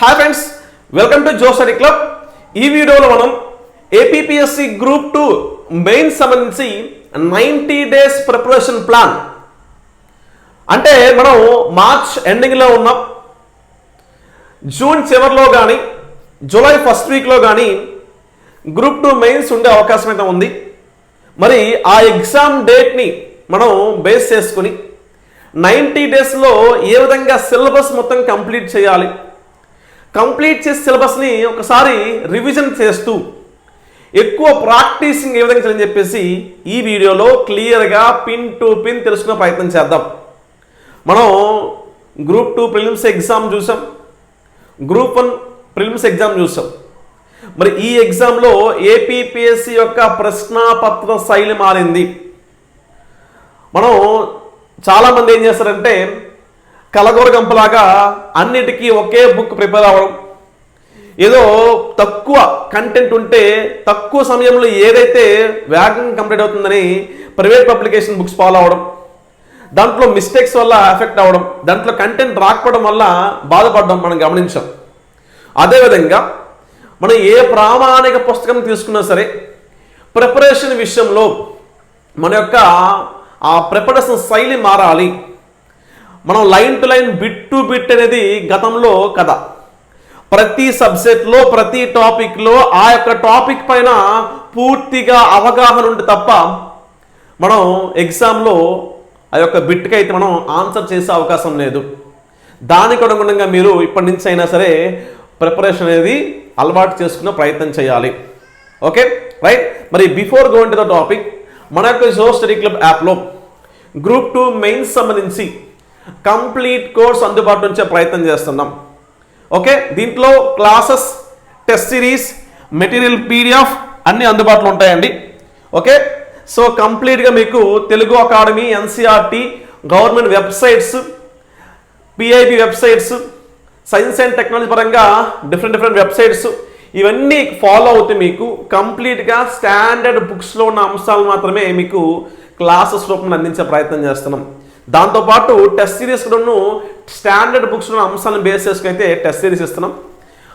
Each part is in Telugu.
హాయ్ ఫ్రెండ్స్ వెల్కమ్ టు జోసరీ క్లబ్ ఈ వీడియోలో మనం ఏపీపీఎస్సి గ్రూప్ టూ మెయిన్ సంబంధించి నైంటీ డేస్ ప్రిపరేషన్ ప్లాన్ అంటే మనం మార్చ్ ఎండింగ్లో ఉన్నాం. జూన్ చివరిలో కానీ జూలై ఫస్ట్ వీక్లో కానీ గ్రూప్ టూ మెయిన్స్ ఉండే అవకాశం అయితే ఉంది. మరి ఆ ఎగ్జామ్ డేట్ని మనం బేస్ చేసుకుని నైంటీ డేస్లో ఏ విధంగా సిలబస్ మొత్తం కంప్లీట్ చేయాలి కంప్లీట్ చేసే సిలబస్ని ఒకసారి రివిజన్ చేస్తూ ఎక్కువ ప్రాక్టీసింగ్ ఏ విధంగా చేయాలని చెప్పేసి ఈ వీడియోలో క్లియర్గా పిన్ టు పిన్ తెలుసుకునే ప్రయత్నం చేద్దాం. మనం గ్రూప్ టూ ప్రిలిమ్స్ ఎగ్జామ్ చూసాం. గ్రూప్ వన్ ప్రిలిమ్స్ ఎగ్జామ్ చూసాం. మరి ఈ ఎగ్జామ్లో ఏపీపీఎస్సి యొక్క ప్రశ్నాపత్ర శైలి మారింది. మనం చాలామంది ఏం చేస్తారంటే కలగూర గంపలాగా అన్నిటికీ ఒకే బుక్ ప్రిపేర్ అవ్వడం. ఏదో తక్కువ కంటెంట్ ఉంటే తక్కువ సమయంలో ఏదైతే వేగంగా కంప్లీట్ అవుతుందని ప్రైవేట్ పబ్లికేషన్ బుక్స్ ఫాలో అవ్వడం. దాంట్లో మిస్టేక్స్ వల్ల ఎఫెక్ట్ అవ్వడం. దాంట్లో కంటెంట్ రాకపోవడం వల్ల బాధపడడం మనం గమనించాం. అదేవిధంగా మనం ఏ ప్రామాణిక పుస్తకం తీసుకున్నా సరే ప్రిపరేషన్ విషయంలో మన యొక్క ఆ ప్రిపరేషన్ శైలి మారాలి. మనం line to line bit to bit అనేది గతంలో కథ. ప్రతి సబ్జెక్ట్లో ప్రతి టాపిక్లో ఆ యొక్క టాపిక్ పైన పూర్తిగా అవగాహన ఉంటే తప్ప మనం ఎగ్జామ్లో ఆ యొక్క బిట్కి అయితే మనం ఆన్సర్ చేసే అవకాశం లేదు. దానికి అనుగుణంగా మీరు ఇప్పటి నుంచి అయినా సరే ప్రిపరేషన్ అనేది అలవాటు చేసుకునే ప్రయత్నం చేయాలి. ఓకే? రైట్? మరి before going to the topic మన యొక్క జో స్టడీ క్లబ్ యాప్లో గ్రూప్ టూ మెయిన్స్ సంబంధించి కంప్లీట్ కోర్స్ అందుబాటులో ఉంచే ప్రయత్నం చేస్తున్నాం. ఓకే? దీంట్లో classes test series material PDF అన్నీ అందుబాటులో ఉంటాయండి. ఓకే? సో కంప్లీట్గా మీకు Telugu academy NCERT government websites PIB websites science and technology పరంగా డిఫరెంట్ డిఫరెంట్ వెబ్సైట్స్ ఇవన్నీ ఫాలో అవుతే మీకు కంప్లీట్గా స్టాండర్డ్ బుక్స్లో ఉన్న అంశాలు మాత్రమే మీకు క్లాసెస్ రూపంలో అందించే ప్రయత్నం చేస్తున్నాం. దాంతోపాటు టెస్ట్ సిరీస్ కూడాను స్టాండర్డ్ బుక్స్లో అంశాలను బేస్ చేసుకుని అయితే టెస్ట్ సిరీస్ ఇస్తున్నాం.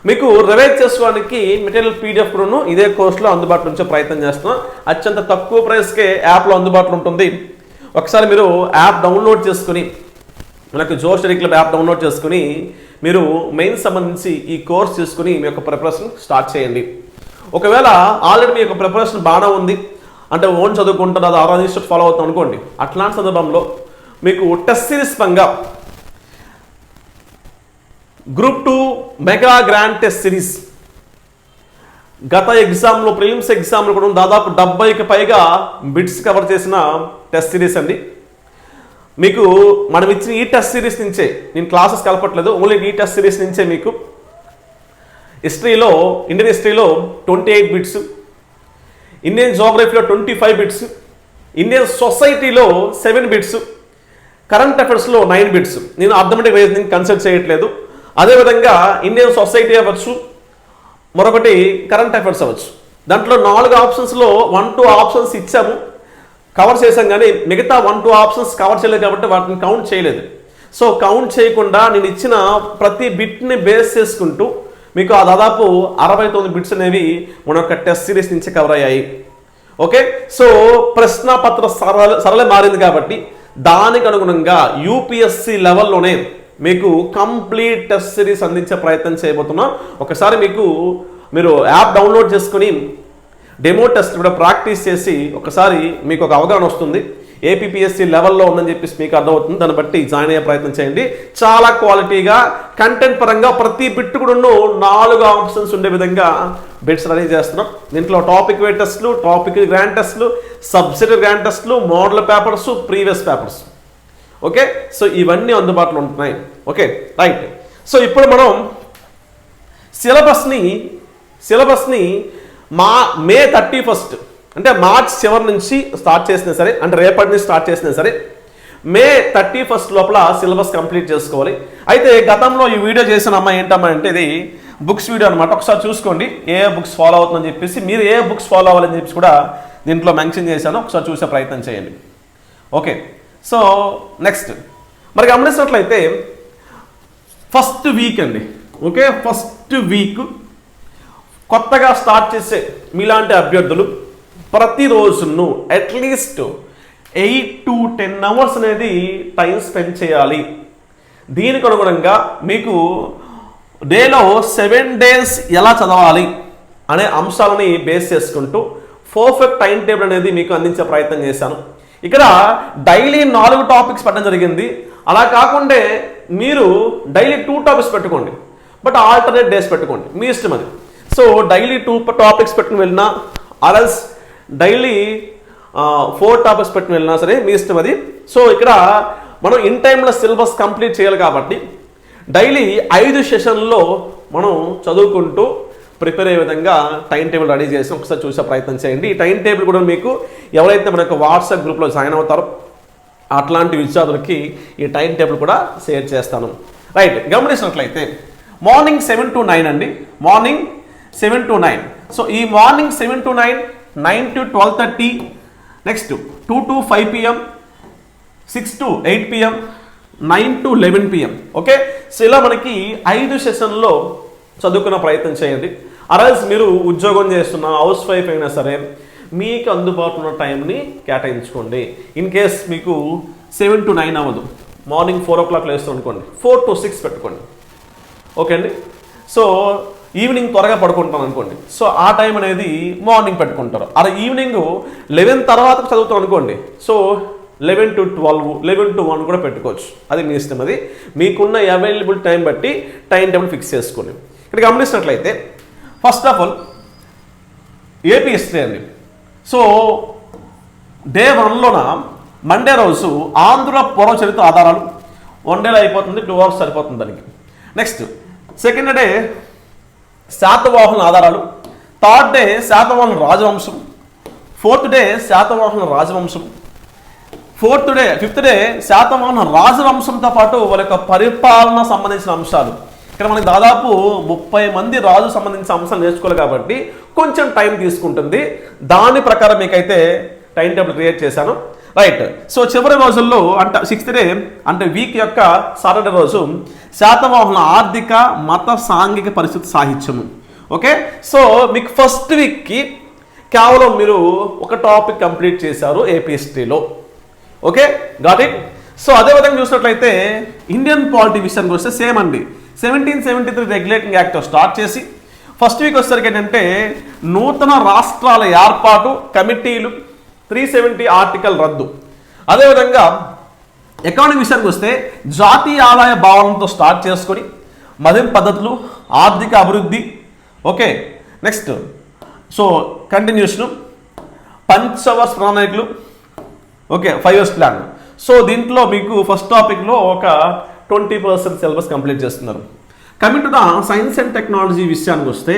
మీకు రివైజ్ చేసుకోవడానికి మెటీరియల్ పీడిఎఫ్ కూడాను ఇదే కోర్సులో అందుబాటులో ఉంచే ప్రయత్నం చేస్తున్నాం. అత్యంత తక్కువ ప్రైస్కే యాప్లో అందుబాటులో ఉంటుంది. ఒకసారి మీరు యాప్ డౌన్లోడ్ చేసుకుని మనకు Jo study club app download చేసుకుని మీరు మెయిన్ సంబంధించి ఈ కోర్స్ తీసుకుని మీ యొక్క ప్రిపరేషన్ స్టార్ట్ చేయండి. ఒకవేళ ఆల్రెడీ మీ యొక్క ప్రిపరేషన్ బాగానే ఉంది అంటే ఓన్ చదువుకుంటారు అది ఆరో ఫాలో అవుతాం అనుకోండి. అట్లాంటి సందర్భంలో మీకు test series group two mega grand test series. గత ఎగ్జామ్లో ప్రిలిమ్స్ ఎగ్జామ్లో కూడా దాదాపు డెబ్బైకి పైగా బిట్స్ కవర్ చేసిన టెస్ట్ సిరీస్ అండి. మీకు మనం ఇచ్చిన ఈ టెస్ట్ సిరీస్ నుంచే నేను క్లాసెస్ కలపట్లేదు ఓన్లీ ఈ టెస్ట్ సిరీస్ నుంచే మీకు. హిస్టరీలో ఇండియన్ హిస్టరీలో ట్వంటీ ఎయిట్ బిట్స్. ఇండియన్ జోగ్రఫీలో ట్వంటీ ఫైవ్ బిట్స్. ఇండియన్ సొసైటీలో సెవెన్ బిట్స్. కరెంట్ అఫైర్స్లో నైన్ బిట్స్ నేను అర్థమెటిక్ రీజనింగ్ కన్సిడర్ చేయట్లేదు. అదేవిధంగా ఇండియన్ సొసైటీ అవ్వచ్చు. మరొకటి కరెంట్ అఫైర్స్ అవ్వచ్చు. దాంట్లో నాలుగు ఆప్షన్స్లో వన్ టూ ఆప్షన్స్ ఇచ్చాము. కవర్ చేశాం కానీ మిగతా వన్ టూ ఆప్షన్స్ కవర్ చేయలేదు కాబట్టి వాటిని కౌంట్ చేయలేదు. సో కౌంట్ చేయకుండా నేను ఇచ్చిన ప్రతి బిట్ని బేస్ చేసుకుంటూ మీకు ఆ దాదాపు అరవై తొమ్మిది బిట్స్ అనేవి మన యొక్క టెస్ట్ సిరీస్ నుంచి కవర్ అయ్యాయి. ఓకే సో ప్రశ్న పత్ర సరళ సరళ మారింది కాబట్టి దానికి అనుగుణంగా యూపీఎస్సి లెవెల్లోనే మీకు కంప్లీట్ టెస్ట్ సిరీస్ అందించే ప్రయత్నం చేయబోతున్నాం. ఒకసారి మీకు మీరు యాప్ డౌన్లోడ్ చేసుకుని డెమో టెస్ట్ కూడా ప్రాక్టీస్ చేసి ఒకసారి మీకు ఒక అవగాహన వస్తుంది. ఏపీపీఎస్సీ లెవెల్లో ఉందని చెప్పేసి మీకు అర్థమవుతుంది. దాన్ని బట్టి జాయిన్ అయ్యే ప్రయత్నం చేయండి. చాలా క్వాలిటీగా కంటెంట్ పరంగా ప్రతి బిట్ కూడా నాలుగు ఆప్షన్స్ ఉండే విధంగా బిట్స్ రెడీ చేస్తున్నాం. దీంట్లో టాపిక్ వే టెస్ట్లు టాపిక్ గ్రాండ్ టెస్ట్లు సబ్సిడీ గ్రాండ్ టెస్ట్లు model papers previous papers. Okay? So ఇవన్నీ అందుబాటులో ఉంటున్నాయి. ఓకే? రైట్. సో ఇప్పుడు మనం సిలబస్ని సిలబస్ని మా మే థర్టీ ఫస్ట్ అంటే మార్చ్ చివరి నుంచి స్టార్ట్ చేసినా సరే అంటే రేపటి నుంచి స్టార్ట్ చేసినా సరే మే థర్టీ ఫస్ట్ లోపల సిలబస్ కంప్లీట్ చేసుకోవాలి. అయితే గతంలో ఈ వీడియో చేసిన అమ్మాయి ఏంటమ్మా అంటే ఇది బుక్స్ వీడియో అనమాట ఒకసారి చూసుకోండి ఏ బుక్స్ ఫాలో అవుతుందని చెప్పేసి మీరు ఏ బుక్స్ ఫాలో అవ్వాలని చెప్పేసి కూడా దీంట్లో మెన్షన్ చేశాను. ఒకసారి చూసే ప్రయత్నం చేయండి. ఓకే సో నెక్స్ట్ మరి గమనించినట్లయితే ఫస్ట్ వీక్ అండి. ఓకే ఫస్ట్ వీక్ కొత్తగా స్టార్ట్ చేసే మీలాంటి అభ్యర్థులు ప్రతిరోజును at least eight to ten hours అనేది టైం స్పెండ్ చేయాలి. దీనికి అనుగుణంగా మీకు డేలో సెవెన్ డేస్ ఎలా చదవాలి అనే అంశాలని బేస్ చేసుకుంటూ పర్ఫెక్ట్ టైం టేబుల్ అనేది మీకు అందించే ప్రయత్నం చేశాను. ఇక్కడ డైలీ నాలుగు టాపిక్స్ పెట్టడం జరిగింది. అలా కాకుండా మీరు డైలీ టూ టాపిక్స్ పెట్టుకోండి. బట్ ఆల్టర్నేట్ డేస్ పెట్టుకోండి. మీ ఇష్టం అది. సో డైలీ టూ టాపిక్స్ పెట్టుకుని వెళ్ళినా ఆర్ఎల్స్ డైలీ ఫోర్ టాపిక్స్ పెట్టుకుని వెళ్ళినా సరే మీ ఇష్టం అది. సో ఇక్కడ మనం ఇన్ టైంలో సిలబస్ కంప్లీట్ చేయాలి కాబట్టి డైలీ ఐదు సెషన్లో మనం చదువుకుంటూ ప్రిపేర్ అయ్యే విధంగా టైం టేబుల్ రెడీ చేసి ఒకసారి చూసే ప్రయత్నం చేయండి. ఈ టైం టేబుల్ కూడా మీకు ఎవరైతే మన యొక్క వాట్సాప్ గ్రూప్లో జాయిన్ అవుతారో అట్లాంటి విద్యార్థులకి ఈ టైం టేబుల్ కూడా షేర్ చేస్తాను. రైట్ గమనించినట్లయితే మార్నింగ్ సెవెన్ టు నైన్ అండి. Morning seven to nine. So ఈ morning seven to nine nine to twelve thirty. Next two to five PM six to eight PM nine to eleven PM okay so ఇలా మనకి ఐదు సెషన్లో చదువుకునే ప్రయత్నం చేయండి. అరల్స్ మీరు ఉద్యోగం చేస్తున్న హౌస్ వైఫ్ అయినా సరే మీకు అందుబాటులో ఉన్న టైంని కేటాయించుకోండి. ఇన్ కేస్ మీకు సెవెన్ టు నైన్ అవ్వదు. మార్నింగ్ ఫోర్ ఓ క్లాక్ లేస్తాం అనుకోండి ఫోర్ టు సిక్స్ పెట్టుకోండి. ఓకే అండి? సో ఈవినింగ్ త్వరగా పడుకుంటాం అనుకోండి. సో ఆ టైం అనేది మార్నింగ్ పెట్టుకుంటారు. అలా ఈవినింగ్ లెవెన్ తర్వాత చదువుతాం అనుకోండి. So eleven to twelve eleven to one కూడా పెట్టుకోవచ్చు. అది మీ ఇష్టం అది. మీకున్న అవైలబుల్ టైం బట్టి టైం టేబుల్ ఫిక్స్ చేసుకోండి. ఇక్కడ గమనించినట్లయితే first of all AP history అండి. సో డే వన్లోన మండే రోజు ఆంధ్ర పూర్వ చరిత్ర ఆధారాలు వన్ డేలో అయిపోతుంది టూ అవర్స్ సరిపోతుంది దానికి. నెక్స్ట్ సెకండ్ డే శాతవాహన ఆధారాలు. థర్డ్ డే శాతవాహన రాజవంశం. ఫోర్త్ డే శాతవాహన రాజవంశం. Fourth day fifth day Satavahana రాజవంశంతో పాటు వాళ్ళ యొక్క పరిపాలన సంబంధించిన అంశాలు. ఇక్కడ మనకి దాదాపు ముప్పై మంది రాజు సంబంధించిన అంశాలు నేర్చుకోవాలి కాబట్టి కొంచెం టైం తీసుకుంటుంది. దాని ప్రకారం మీకైతే టైం టేబుల్ క్రియేట్ చేశాను. రైట్. సో చివరి రోజుల్లో అంటే సిక్స్త్ డే అంటే వీక్ యొక్క సాటర్డే రోజు శాతవాహన ఆర్థిక మత సాంఘిక పరిస్థితి సాహిత్యము. ఓకే? సో మీకు ఫస్ట్ వీక్కి కేవలం మీరు ఒక టాపిక్ కంప్లీట్ చేశారు ఏపీ హిస్టరీలో ఓకే? Got it? సో అదే విధంగా చూసినట్లయితే ఇండియన్ పాలిటీ విషయానికి వస్తే సేమ్ అండి. Seventeen seventy three regulating act start చేసి ఫస్ట్ వీక్ వచ్చేసరికి ఏంటంటే నూతన రాష్ట్రాల ఏర్పాటు కమిటీలు త్రీ సెవెంటీ ఆర్టికల్ రద్దు. అదేవిధంగా ఎకానమీ విషయానికి వస్తే జాతీయ ఆదాయ భావనతో స్టార్ట్ చేసుకొని మదింపు పద్ధతులు ఆర్థిక అభివృద్ధి. ఓకే నెక్స్ట్ సో కంటిన్యూషన్ పంచవర్స్ ప్రణాళికలు okay five years plan so దీంట్లో మీకు ఫస్ట్ టాపిక్లో ఒక ట్వంటీ పర్సెంట్ సిలబస్ కంప్లీట్ చేస్తున్నారు. Coming to the science and technology విషయానికి వస్తే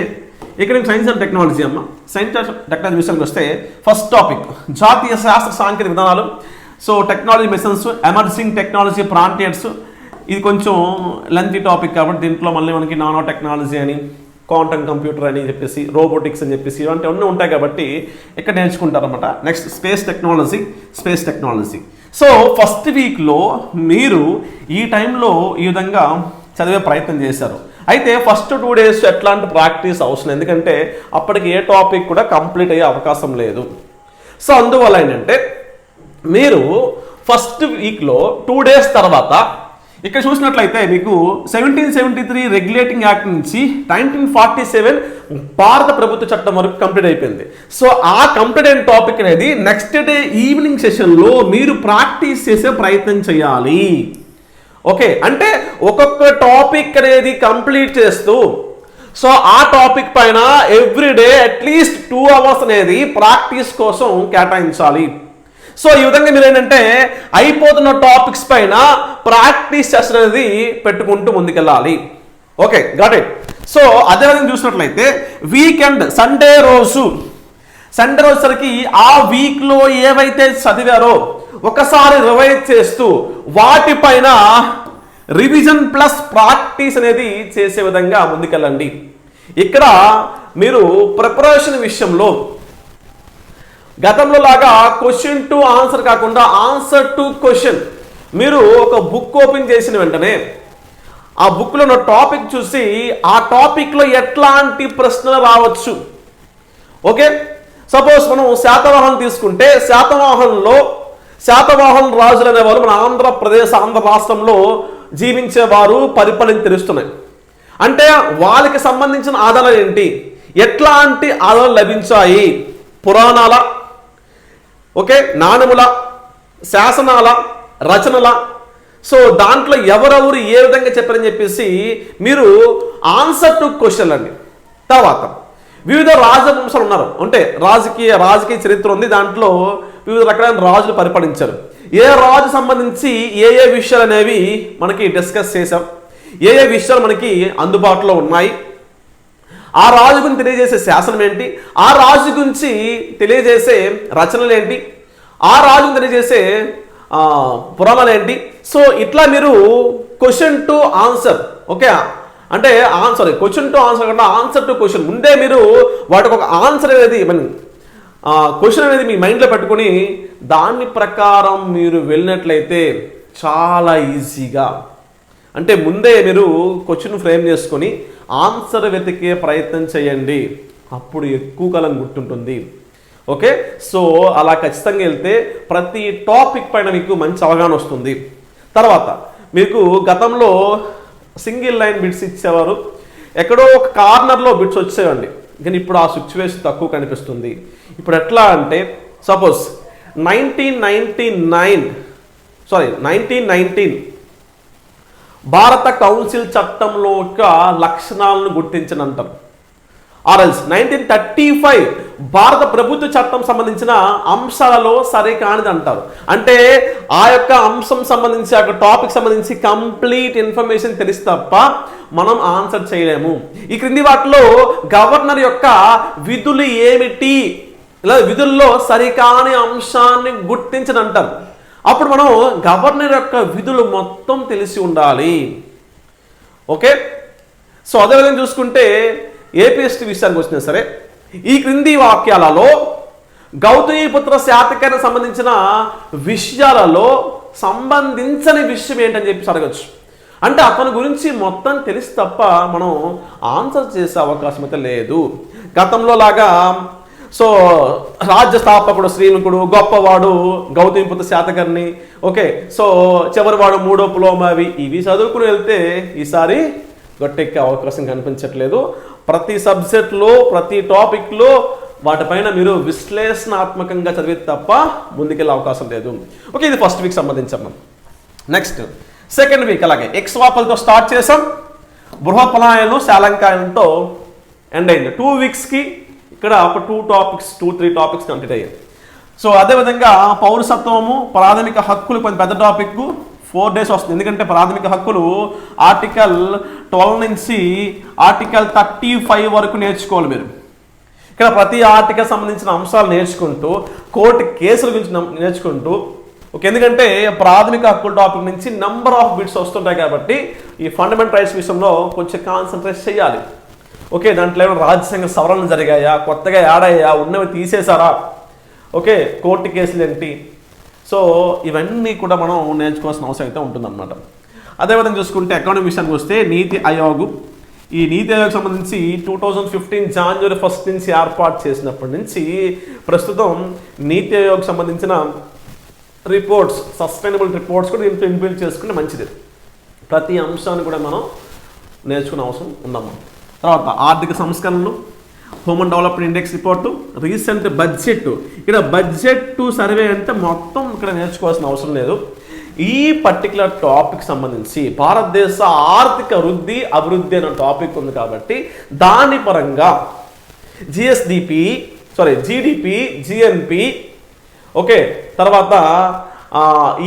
ఇక్కడ సైన్స్ అండ్ టెక్నాలజీ అమ్మ? సైన్స్ అండ్ టెక్నాలజీ విషయానికి వస్తే ఫస్ట్ టాపిక్ జాతీయ శాస్త్ర సాంకేతిక విధానాలు. So technology missions emerging technology frontiers ఇది కొంచెం లెంతీ టాపిక్ కాబట్టి దీంట్లో మళ్ళీ మనకి నానో టెక్నాలజీ అని క్వాంటమ్ కంప్యూటర్ అని చెప్పేసి రోబోటిక్స్ అని చెప్పేసి ఇలాంటివన్నీ ఉంటాయి కాబట్టి ఇక్కడ నేర్చుకుంటారన్నమాట. Next space technology space technology so first వీక్లో మీరు ఈ టైంలో ఈ విధంగా చదివే ప్రయత్నం చేశారు. అయితే ఫస్ట్ టూ డేస్ ఎట్లాంటి ప్రాక్టీస్ అవసరం ఎందుకంటే అప్పటికి ఏ టాపిక్ కూడా కంప్లీట్ అయ్యే అవకాశం లేదు. సో అందువల్ల ఏంటంటే మీరు ఫస్ట్ వీక్లో టూ డేస్ తర్వాత ఇక్కడ చూసినట్లయితే మీకు seventeen seventy three regulating act నుంచి నైన్టీన్ ఫార్టీ సెవెన్ భారత ప్రభుత్వ చట్టం వరకు కంప్లీట్ అయిపోయింది. సో ఆ కంప్లీట్ అయిన టాపిక్ అనేది నెక్స్ట్ డే ఈవినింగ్ సెషన్లో మీరు ప్రాక్టీస్ చేసే ప్రయత్నం చేయాలి. ఓకే అంటే ఒక్కొక్క టాపిక్ అనేది కంప్లీట్ చేస్తూ సో ఆ టాపిక్ పైన everyday at least two hours అనేది ప్రాక్టీస్ కోసం కేటాయించాలి. సో ఈ విధంగా మీరు ఏంటంటే అయిపోతున్న టాపిక్స్ పైన ప్రాక్టీస్ సెషన్ అనేది పెట్టుకుంటూ ముందుకెళ్ళాలి. ఓకే గాట్ ఇట్ సో అదేవిధంగా చూసినట్లయితే వీకెండ్ సండే రోజు. సండే రోజుసరికి ఆ వీక్లో ఏవైతే చదివారో ఒకసారి రివైజ్ చేస్తూ వాటిపైన రివిజన్ ప్లస్ ప్రాక్టీస్ అనేది చేసే విధంగా ముందుకెళ్ళండి. ఇక్కడ మీరు ప్రిపరేషన్ విషయంలో గతంలో లాగా క్వశ్చన్ టు ఆన్సర్ కాకుండా ఆన్సర్ టు క్వశ్చన్ మీరు ఒక బుక్ ఓపెన్ చేసిన వెంటనే ఆ బుక్లో ఉన్న టాపిక్ చూసి ఆ టాపిక్లో ఎట్లాంటి ప్రశ్నలు రావచ్చు. ఓకే? సపోజ్ మనం శాతవాహనం తీసుకుంటే శాతవాహనంలో శాతవాహన రాజులు అనేవారు మన ఆంధ్రప్రదేశ్ ఆంధ్ర రాష్ట్రంలో జీవించేవారు పరిపాలన తెలుస్తున్నాయి. అంటే వాళ్ళకి సంబంధించిన ఆధారాలు ఏంటి? ఎట్లాంటి ఆధారాలు లభించాయి? పురాణాల ఓకే నాణముల శాసనాల రచనల. సో దాంట్లో ఎవరెవరు ఏ విధంగా చెప్పారని చెప్పేసి మీరు ఆన్సర్ టు క్వశ్చన్ అండి. తర్వాత వివిధ రాజవంశాలు ఉన్నారు. అంటే రాజకీయ రాజకీయ చరిత్ర ఉంది. దాంట్లో వివిధ రకాలైన రాజులు పరిపాలించారు. ఏ రాజు సంబంధించి ఏ ఏ విషయాలు అనేవి మనకి డిస్కస్ చేశాం. ఏ ఏ విషయాలు మనకి అందుబాటులో ఉన్నాయి? ఆ రాజు గురించి తెలియజేసే శాసనం ఏంటి? ఆ రాజు గురించి తెలియజేసే రచనలు ఏంటి? ఆ రాజుని తెలియజేసే పురాణాలు ఏంటి? సో ఇట్లా మీరు క్వశ్చన్ టు ఆన్సర్ ఓకే అంటే ఆన్సర్ క్వశ్చన్ టు ఆన్సర్ కాకుండా ఆన్సర్ టు క్వశ్చన్ ముందే మీరు వాటికి ఒక ఆన్సర్ అనేది మన క్వశ్చన్ అనేది మీ మైండ్లో పెట్టుకొని దాని ప్రకారం మీరు వెళ్ళినట్లయితే చాలా ఈజీగా అంటే ముందే మీరు క్వశ్చన్ ఫ్రేమ్ చేసుకొని ఆన్సర్ వెతికే ప్రయత్నం చేయండి. అప్పుడు ఎక్కువ కాలం గుర్తుంటుంది. ఓకే సో అలా ఖచ్చితంగా వెళ్తే ప్రతి టాపిక్ పైన మీకు మంచి అవగాహన వస్తుంది. తర్వాత మీకు గతంలో సింగిల్ లైన్ బిట్స్ ఇచ్చేవారు. ఎక్కడో ఒక కార్నర్లో బిట్స్ వచ్చేవండి. కానీ ఇప్పుడు ఆ సిచ్యువేషన్ తక్కువ కనిపిస్తుంది. ఇప్పుడు ఎట్లా అంటే suppose nineteen ninety nine sorry nineteen nineteen భారత కౌన్సిల్ చట్టంలో యొక్క లక్షణాలను గుర్తించనంటారు ఆర్ఎల్స్. నైన్టీన్ థర్టీ ఫైవ్ భారత ప్రభుత్వ చట్టం సంబంధించిన అంశాలలో సరే కానిది అంటారు. అంటే ఆ యొక్క అంశం సంబంధించి ఆ యొక్క టాపిక్ సంబంధించి కంప్లీట్ ఇన్ఫర్మేషన్ తెలిసి తప్ప మనం ఆన్సర్ చేయలేము. ఈ క్రింది వాటిలో గవర్నర్ యొక్క విధులు ఏమిటి? ఇలా విధుల్లో సరికాని అంశాన్ని గుర్తించని అంటారు అప్పుడు మనం గవర్నర్ యొక్క విధులు మొత్తం తెలిసి ఉండాలి. ఓకే? సో అదేవిధంగా చూసుకుంటే ఏపీఎస్టీ విషయానికి వచ్చినా సరే ఈ క్రింది వాక్యాలలో గౌతమిపుత్ర శాతకానికి సంబంధించిన విషయాలలో సంబంధించని విషయం ఏంటని చెప్పి అడగచ్చు. అంటే అతని గురించి మొత్తం తెలిసి తప్ప మనం ఆన్సర్ చేసే అవకాశం అయితే లేదు. గతంలో లాగా సో రాజ్య స్థాపకుడు శ్రీముఖుడు గొప్పవాడు గౌతమిపుత్ర శాతకర్ణి ఓకే సో చివరివాడు మూడో పులోమావి ఇవి చదువుకుని వెళ్తే ఈసారి గట్టెక్కే అవకాశం కనిపించట్లేదు. ప్రతి సబ్జెక్ట్లో ప్రతి టాపిక్లో వాటిపైన మీరు విశ్లేషణాత్మకంగా చదివితే తప్ప ముందుకెళ్ళే అవకాశం లేదు. ఓకే ఇది ఫస్ట్ వీక్ సంబంధించాం నెక్స్ట్ సెకండ్ వీక్ అలాగే. ఎక్స్వాపల్తో స్టార్ట్ చేసాం బృహపలాయనం శాలంకాయంతో ఎండ్ అయింది. టూ వీక్స్కి ఇక్కడ ఒక two topics two three topics complete అయ్యాయి. సో అదేవిధంగా పౌరసత్వము ప్రాథమిక హక్కులు కొంచెం పెద్ద టాపిక్ ఫోర్ డేస్ వస్తుంది. ఎందుకంటే ప్రాథమిక హక్కులు ఆర్టికల్ ట్వెల్వ్ నుంచి ఆర్టికల్ థర్టీ ఫైవ్ వరకు నేర్చుకోవాలి మీరు. ఇక్కడ ప్రతి ఆర్టికల్ సంబంధించిన అంశాలు నేర్చుకుంటూ కోర్టు కేసుల గురించి నేర్చుకుంటూ ఓకే ఎందుకంటే ప్రాథమిక హక్కుల టాపిక్ నుంచి నెంబర్ ఆఫ్ బిట్స్ వస్తుంటాయి కాబట్టి ఈ ఫండమెంటల్ రైట్స్ విషయంలో కొంచెం కాన్సన్ట్రేట్ చేయాలి. ఓకే దాంట్లో ఏమైనా రాజ్యాంగ సవరణలు జరిగాయా? కొత్తగా యాడ్ అయ్యా ఉన్నవి తీసేశారా? ఓకే కోర్టు కేసులు ఏంటి? సో ఇవన్నీ కూడా మనం నేర్చుకోవాల్సిన అవసరం అయితే ఉంటుందన్నమాట. అదేవిధంగా చూసుకుంటే ఎకానమీ విషయానికి వస్తే నీతి ఆయోగ్. ఈ నీతి ఆయోగ్ సంబంధించి two thousand fifteen January first నుంచి ఏర్పాటు చేసినప్పటి నుంచి ప్రస్తుతం నీతి ఆయోగ్ సంబంధించిన రిపోర్ట్స్ సస్టైనబుల్ రిపోర్ట్స్ కూడా దీంట్లో ఇంప్లిమెంట్ చేసుకుంటే మంచిది. ప్రతి అంశాన్ని కూడా మనం నేర్చుకునే అవసరం ఉందమ్మా తర్వాత ఆర్థిక సంస్కరణలు human development index report recent budget ఇక్కడ బడ్జెట్ టు సర్వే అంటే మొత్తం ఇక్కడ నేర్చుకోవాల్సిన అవసరం లేదు. ఈ పర్టికులర్ టాపిక్ సంబంధించి భారతదేశ ఆర్థిక వృద్ధి అభివృద్ధి అనే టాపిక్ ఉంది కాబట్టి దాని పరంగా GSDP sorry GDP GNP okay తర్వాత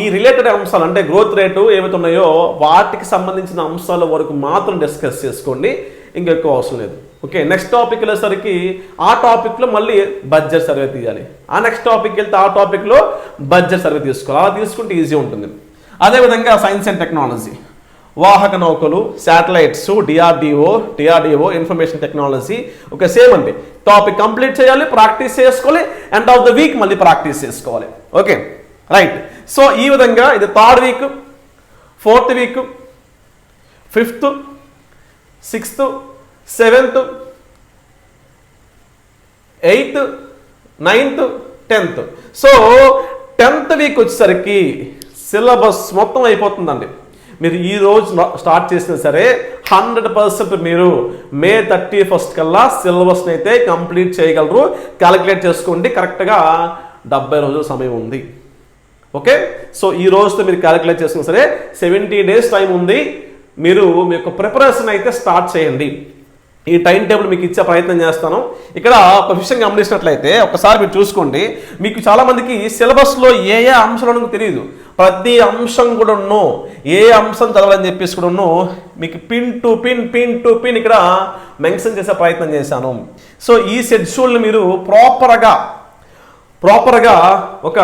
ఈ రిలేటెడ్ అంశాలు అంటే గ్రోత్ రేటు ఏవైతే ఉన్నాయో వాటికి సంబంధించిన అంశాల వరకు మాత్రం డిస్కస్ చేసుకోండి. ఇంకెక్కువ అవసరం లేదు. ఓకే నెక్స్ట్ టాపిక్ వెళ్ళేసరికి ఆ టాపిక్లో మళ్ళీ బడ్జెట్ సర్వే తీయాలి. ఆ నెక్స్ట్ టాపిక్ వెళ్తే ఆ టాపిక్లో బడ్జెట్ సర్వే తీసుకోవాలి. అలా తీసుకుంటే ఈజీ ఉంటుంది. అదేవిధంగా సైన్స్ అండ్ టెక్నాలజీ వాహక నౌకలు satellites DRDO DRDO information technology okay same అండి. టాపిక్ కంప్లీట్ చేయాలి ప్రాక్టీస్ చేసుకోవాలి ఎండ్ ఆఫ్ ద వీక్ మళ్ళీ ప్రాక్టీస్ చేసుకోవాలి. ఓకే రైట్ సో ఈ విధంగా ఇది third week fourth week fifth sixth seventh eighth ninth tenth. So tenth week వచ్చేసరికి సిలబస్ మొత్తం అయిపోతుందండి. మీరు ఈ రోజు స్టార్ట్ చేసినా సరే హండ్రెడ్ పర్సెంట్ మీరు మే థర్టీ ఫస్ట్ కల్లా సిలబస్ని అయితే కంప్లీట్ చేయగలరు. క్యాలిక్యులేట్ చేసుకోండి. కరెక్ట్గా డెబ్బై రోజుల సమయం ఉంది. ఓకే? సో ఈ రోజుతో మీరు క్యాలిక్యులేట్ చేసుకున్నా సరే సెవెంటీ డేస్ టైం ఉంది. మీరు మీ యొక్క ప్రిపరేషన్ అయితే స్టార్ట్ చేయండి. ఈ టైం టేబుల్ మీకు ఇచ్చే ప్రయత్నం చేస్తాను. ఇక్కడ ఒక విషయం గమనించినట్లయితే ఒకసారి మీరు చూసుకోండి. మీకు చాలామందికి సిలబస్లో ఏ ఏ అంశాలను తెలియదు. ప్రతి అంశం కూడా ఉన్నో ఏ అంశం చదవాలని చెప్పేసి కూడా ఉన్నో మీకు pin to pin pin to pin ఇక్కడ మెన్షన్ చేసే ప్రయత్నం చేశాను. సో ఈ షెడ్యూల్ని మీరు ప్రాపర్గా ప్రాపర్గా ఒక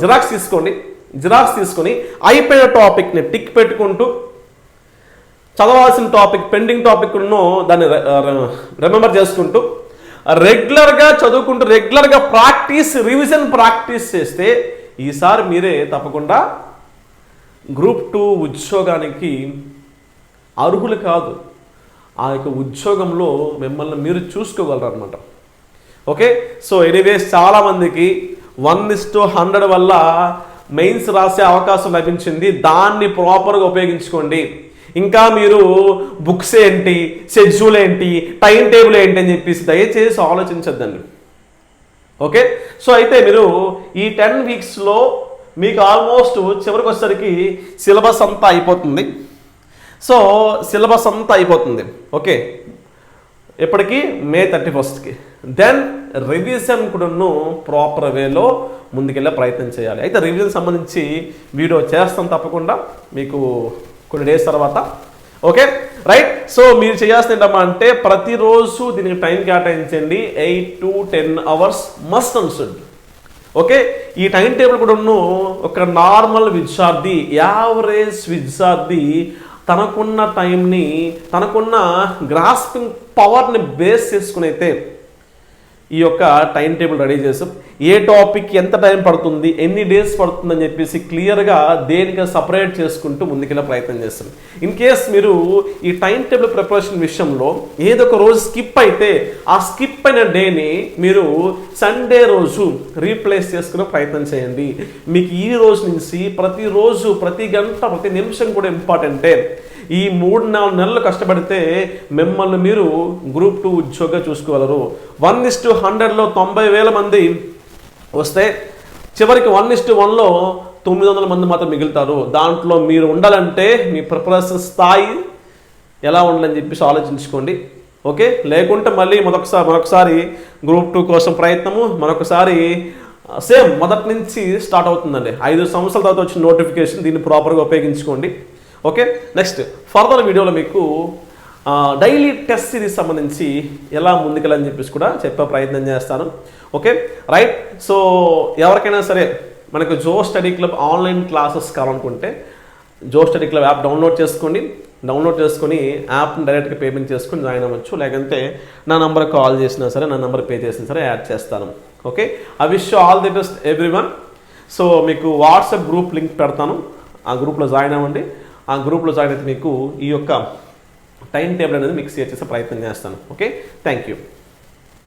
జిరాక్స్ తీసుకోండి. జిరాక్స్ తీసుకొని అయిపోయిన టాపిక్ని టిక్ పెట్టుకుంటూ చదవాల్సిన టాపిక్ పెండింగ్ టాపిక్ను దాన్ని రిమెంబర్ చేసుకుంటూ రెగ్యులర్గా చదువుకుంటూ రెగ్యులర్గా ప్రాక్టీస్ రివిజన్ ప్రాక్టీస్ చేస్తే ఈసారి మీరే తప్పకుండా గ్రూప్ టూ ఉద్యోగానికి అర్హులు కాదు. ఆ యొక్క ఉద్యోగంలో మిమ్మల్ని మీరు చూసుకోగలరు అనమాట ఓకే? సో ఎనీవేస్ చాలామందికి వన్ ఇస్ టు హండ్రెడ్ వల్ల మెయిన్స్ రాసే అవకాశం లభించింది. దాన్ని ప్రాపర్గా ఉపయోగించుకోండి. ఇంకా మీరు బుక్స్ ఏంటి షెడ్యూల్ ఏంటి టైం టేబుల్ ఏంటి అని చెప్పేసి దయచేసి ఆలోచించద్దండి. ఓకే? సో అయితే మీరు ఈ టెన్ వీక్స్లో మీకు ఆల్మోస్ట్ చివరికి వచ్చేసరికి సిలబస్ అంతా అయిపోతుంది. సో సిలబస్ అంతా అయిపోతుంది. ఓకే? ఇప్పటికీ మే థర్టీ ఫస్ట్కి. దెన్ రివిజన్ కూడాను ప్రాపర్ వేలో ముందుకెళ్ళే ప్రయత్నం చేయాలి. అయితే రివిజన్ సంబంధించి వీడియో చేస్తాం తప్పకుండా. మీకు కొన్ని డేస్ తర్వాత. ఓకే రైట్ సో మీరు చేయాల్సింది ఏంటమ్మా అంటే ప్రతిరోజు దీనికి టైం కేటాయించండి. Eight to ten hours must అన్సుడ్ okay ఈ టైం టేబుల్ కూడా ఉన్న ఒక నార్మల్ విద్యార్థి యావరేజ్ విద్యార్థి తనకున్న టైంని తనకున్న గ్రాస్పింగ్ పవర్ని బేస్ చేసుకుని అయితే ఈ యొక్క టైం టేబుల్ రెడీ చేసాం ఏ టాపిక్ ఎంత టైం పడుతుంది ఎన్ని డేస్ పడుతుంది అని చెప్పేసి క్లియర్గా దేనిగా సపరేట్ చేసుకుంటూ ముందుకెళ్ళే ప్రయత్నం చేస్తాం ఇన్ కేస్ మీరు ఈ టైం టేబుల్ ప్రిపరేషన్ విషయంలో ఏదో ఒక రోజు స్కిప్ అయితే ఆ స్కిప్ అయిన డేని మీరు సండే రోజు రీప్లేస్ చేసుకునే ప్రయత్నం చేయండి. మీకు ఈ రోజు నుంచి ప్రతిరోజు ప్రతి గంట ప్రతి నిమిషం కూడా ఇంపార్టెంటే ఈ మూడు నాలుగు నెలలు కష్టపడితే మిమ్మల్ని మీరు గ్రూప్ టూ ఉద్యోగంగా చూసుకోగలరు. వన్ ఇస్ టు హండ్రెడ్లో తొంభై వేల మంది వస్తే చివరికి వన్ ఇస్ టు వన్లో తొమ్మిది వందల మంది మాత్రం మిగులుతారు. దాంట్లో మీరు ఉండాలంటే మీ ప్రిపరేషన్ స్థాయి ఎలా ఉండాలని చెప్పేసి ఆలోచించుకోండి. ఓకే? లేకుంటే మళ్ళీ మరొకసారి మరొకసారి గ్రూప్ టూ కోసం ప్రయత్నము మరొకసారి సేమ్ మొదటి నుంచి స్టార్ట్ అవుతుందండి. ఐదు సంవత్సరాల తర్వాత వచ్చిన నోటిఫికేషన్ దీన్ని ప్రాపర్గా ఉపయోగించుకోండి. ఓకే? నెక్స్ట్ ఫర్దర్ వీడియోలో మీకు డైలీ టెస్ట్ సిరీస్ సంబంధించి ఎలా ముందుకెళ్ళని చెప్పేసి కూడా చెప్పే ప్రయత్నం చేస్తాను. ఓకే? రైట్ సో ఎవరికైనా సరే మనకు Jo study club online classes కావాలనుకుంటే Jo study club app download చేసుకోండి. డౌన్లోడ్ చేసుకొని యాప్ని డైరెక్ట్గా పేమెంట్ చేసుకొని జాయిన్ అవ్వచ్చు. లేకంటే నా నెంబర్ కాల్ చేసినా సరే నా నెంబర్ పే చేసినా సరే యాడ్ చేస్తాను. Okay? I wish all the best every one so మీకు వాట్సాప్ గ్రూప్ లింక్ పెడతాను. ఆ గ్రూప్లో జాయిన్ అవ్వండి. ఆ గ్రూప్లో జాయిన్ అయితే మీకు ఈ యొక్క టైం టేబుల్ అనేది మీకు షేర్ చేసే ప్రయత్నం చేస్తాను. ఓకే? Thank you.